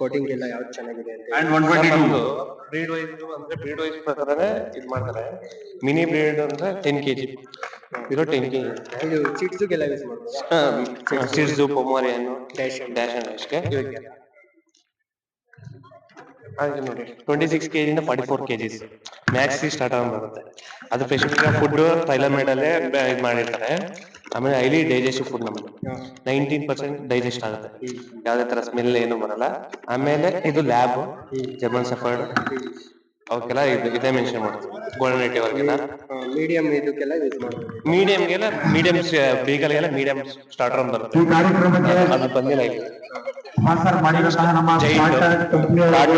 Coating ಎಲ್ಲ ಯಾವ್ದು ಚೆನ್ನಾಗಿದೆ ಅಂತ and one twenty two breed wise ಅಂದ್ರೆ ಬ್ರೀಡ್ ವೈಸ್ ಪ್ರಕಾರನೇ ಇದ್ ಮಾಡ್ತಾರೆ. ಮಿನಿ ಬ್ರೀಡ್ ಅಂದ್ರೆ ಟೆನ್ ಕೆಜಿ ಇದು ಟೆನ್ ಕೆಜಿ ಇದು ಚಿಟ್ಸ್ಗೆಲ್ಲ ಯೂಸ್ ಮಾಡ್ಬೋದಾ? ಸಿಡ್ಸು ಪೊಮಾರಿಯನ್ನು ಡ್ಯಾಶ್ ಡ್ಯಾಶ್ ಅಂಡ್ ಡ್ಯಾಶ್ಗೆ ಹಾಗೆ ನೋಡಿ. ಟ್ವೆಂಟಿ ಸಿಕ್ಸ್ ಕೆಜಿ ಇಂದ forty four KGs max start ಆಗಿ ಬರುತ್ತೆ. ಅದು ಫುಡ್ ಥೈಲಮೈಡ್ ಅಲ್ಲೇ ಇದು ಇದ್ ಮಾಡಿರ್ತಾರೆ. ಆಮೇಲೆ ಹೈಲಿ ಡೈಜೆಸ್ಟಿವ್ ಫುಡ್ ನಮ್ದು. ನೈನ್ಟೀನ್ ಪರ್ಸೆಂಟ್ ಡೈಜೆಸ್ಟ್ ಆಗುತ್ತೆ. ಯಾವ್ದೇ ತರ ಸ್ಮೆಲ್ ಏನು ಬರಲ್ಲ. ಆಮೇಲೆ ಇದು ಲ್ಯಾಬ್ ಜರ್ಮನ್ ಸಫರ್ಡ್ ಅವಕ್ಕೆಲ್ಲ ಇದು ಇದೇ ಮೆನ್ಷನ್ ಮಾಡೋದು ಗೋಲ್ಡನ್ ರೇಟಿವ್ರಿಗೆಲ್ಲ ಮೀಡಿಯಂ ಇದಕ್ಕೆಲ್ಲ ಯೂಸ್ ಮಾಡ್ತೀವಿ. ಮೀಡಿಯಂಗೆಲ್ಲ ಮೀಡಿಯಂ ಬೀಗಲ್ಗೆಲ್ಲ ಮೀಡಿಯಂ ಸ್ಟಾರ್ಟರ್ ಅಂತ ಬರುತ್ತೆ. ಈ ಕಾರ್ಯಕ್ರಮಕ್ಕೆ ಅದು ಬಂದಿಲ್ಲ ಇಲ್ಲಿ ಸ್ಪಾನ್ಸರ್ ಮಾಡಿರುವಂತಹ ನಮ್ಮ ಸ್ಟಾರ್ಟರ್ ಕಂಪನಿಯ ಗಾಡ್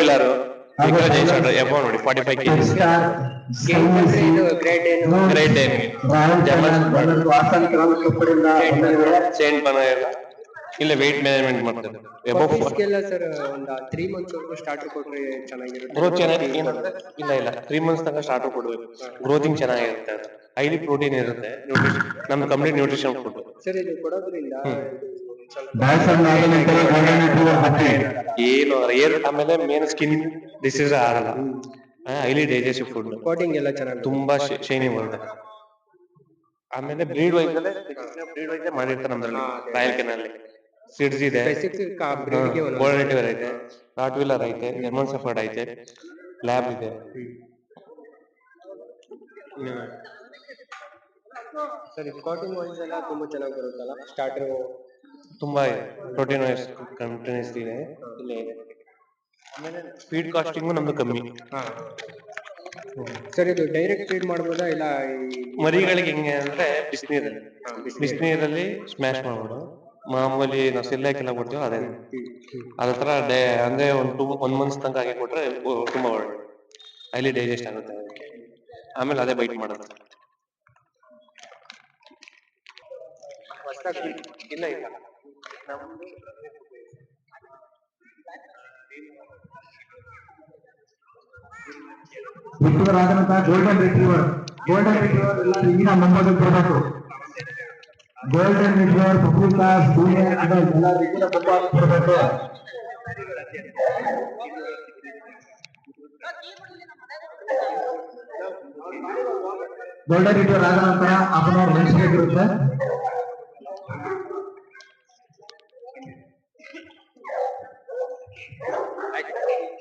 ಎಬೋ ನೋಡಿ ಫಾರ್ಟಿ ಫೈವ್ ಕೆಜಿ ಗ್ರೇಟ್ ಏನು. ಸೇಂಟ್ ಪನ ಎಲ್ಲ. ಇಲ್ಲ ವೆಯ್ಟ್ ಮ್ಯಾನೇಜ್ಮೆಂಟ್ ಮಾಡ್ತಾರೆ. ಎಬೋ ಪಪ್ಪೀಸ್ಗೆಲ್ಲ ಸರ್ ಒಂದು ತ್ರೀ ಮಂತ್ಸ್ ವರೆಗೂ ಸ್ಟಾರ್ಟರ್ ಕೊಟ್ರೆ ಚೆನ್ನಾಗಿರುತ್ತೆ. ಗ್ರೋತ್ ಚೆನ್ನಾಗಿ ಏನಂದ್ರೆ ಇಲ್ಲ ಇಲ್ಲ. ತ್ರೀ ಮಂತ್ಸ್ ತನಕ ಸ್ಟಾರ್ಟರ್ ಕೊಡ್ಬೇಕು. ಗ್ರೋತಿಂಗ್ ಚೆನ್ನಾಗಿರುತ್ತೆ. ಹೈಲಿ ಪ್ರೋಟೀನ್ ಇರುತ್ತೆ. ನಮ್ದು ಕಂಪ್ಲೀಟ್ ನ್ಯೂಟ್ರಿಷನ್ ಫುಡ್ ಸರ್ ಇದು ಕೊಡೋದ್ರಿಂದ ಸ್ವಲ್ಪ ಏನು ಏರ್ ಆಮೇಲೆ ಮೇನ್ ಸ್ಕಿನ್ ಡಿಸೀಸ್ ಆಗಲ್ಲ ಹೈಲಿ ಡೈಜೆಸ್ಟಿವ್ ಫುಡ್ ಕೋಟಿಂಗ್ ಎಲ್ಲ ಚೆನ್ನಾಗಿ ತುಂಬಾ ಶೈನಿ ಬರುತ್ತೆ ಆಮೇಲೆ ಬ್ರೀಡ್ ವೈಸ್ ಬ್ರೀಡ್ ವೈಸ್ ಮಾಡಿರ್ತಾರೆ ನಮ್ದ್ರಲ್ಲಿ. ರಾಯಲ್ ಕೆನಲ್ಲಿ. ಸಿಡ್ಸ್ ಇದೆ. ಗೋಲ್ಡ್ ಐತೆ. ರಾಟ್ ವೀಲರ್ ಐತೆ. ಜರ್ಮನ್ ಸಫರ್ಡ್ ಐತೆ. ಲ್ಯಾಬ್ ಇದೆ. ಸರಿ ಕೋಟಿಂಗ್ ವೈಸ್ ಎಲ್ಲ ತುಂಬಾ ಚೆನ್ನಾಗಿ ಬರುತ್ತಲ್ಲ? ಸ್ಟಾರ್ಟರ್ ತುಂಬಾ ಇದೆ. ಪ್ರೋಟೀನ್ ವೈಸ್ ಕಂಟಿನ್ಯೂಸ್ ಇದೆ. ಇಲ್ಲೇ ಇದೆ. ಆಮೇಲೆ ಫೀಡ್ ಕಾಸ್ಟಿಂಗು ನಮ್ದು ಕಮ್ಮಿ. ಸರಿ ಇದು ಡೈರೆಕ್ಟ್ ಫೀಡ್ ಮಾಡ್ಬೋದಾ? ಇಲ್ಲ ಈ ಮರಿಗಳಿಗೆ ಹೆಂಗೆ ಅಂದ್ರೆ ಬಿಸಿನೀರಲ್ಲಿ. ಬಿಸಿನೀರಲ್ಲಿ. ಸ್ಮ್ಯಾಶ್ ಮಾಡ್ಬಿಡು ಮಾಮೂಲಿ ನಾವು ಸಿಲ್ಲಾಕೆಲ್ಲ ಕೊಡ್ತೀವಿ ಅದೇ. ಅದ್ರ ತರ ಡೇ ಅಂದ್ರೆ ಒಂದು ಟೂ ಒನ್ ಮಂತ್ಸ್ ತನಕ ಹಾಕಿ ಕೊಟ್ರೆ ಉ- ತುಂಬಾ ಒಳ್ಳೆ ಹೈಲಿ ಡೈಜೆಸ್ಟ್ ಆಗುತ್ತೆ ಅದಕ್ಕೆ. ಆಮೇಲೆ ಅದೇ ಬೈಟ್ ಮಾಡುತ್ತೆ ಇಲ್ಲ ಇಲ್ಲ ನಮ್ದು ನಂತರ ಗೋಲ್ಡನ್ ರಿಟ್ರೀವರ್ ಗೋಲ್ಡನ್ ರಿಟ್ರೀವರ್ ಎಲ್ಲ ಈಗಿನ ಮೊಮ್ಮಗಳು ಬರಬೇಕು golden retriever public junior adult ಎಲ್ಲ ರೀತಿಯ ಬರಬೇಕು ಗೋಲ್ಡನ್ ರಿಟ್ರೀವರ್ ಆದ ನಂತರ ಲಂಚ್ ಬ್ರೇಕ್ ಇರುತ್ತೆ I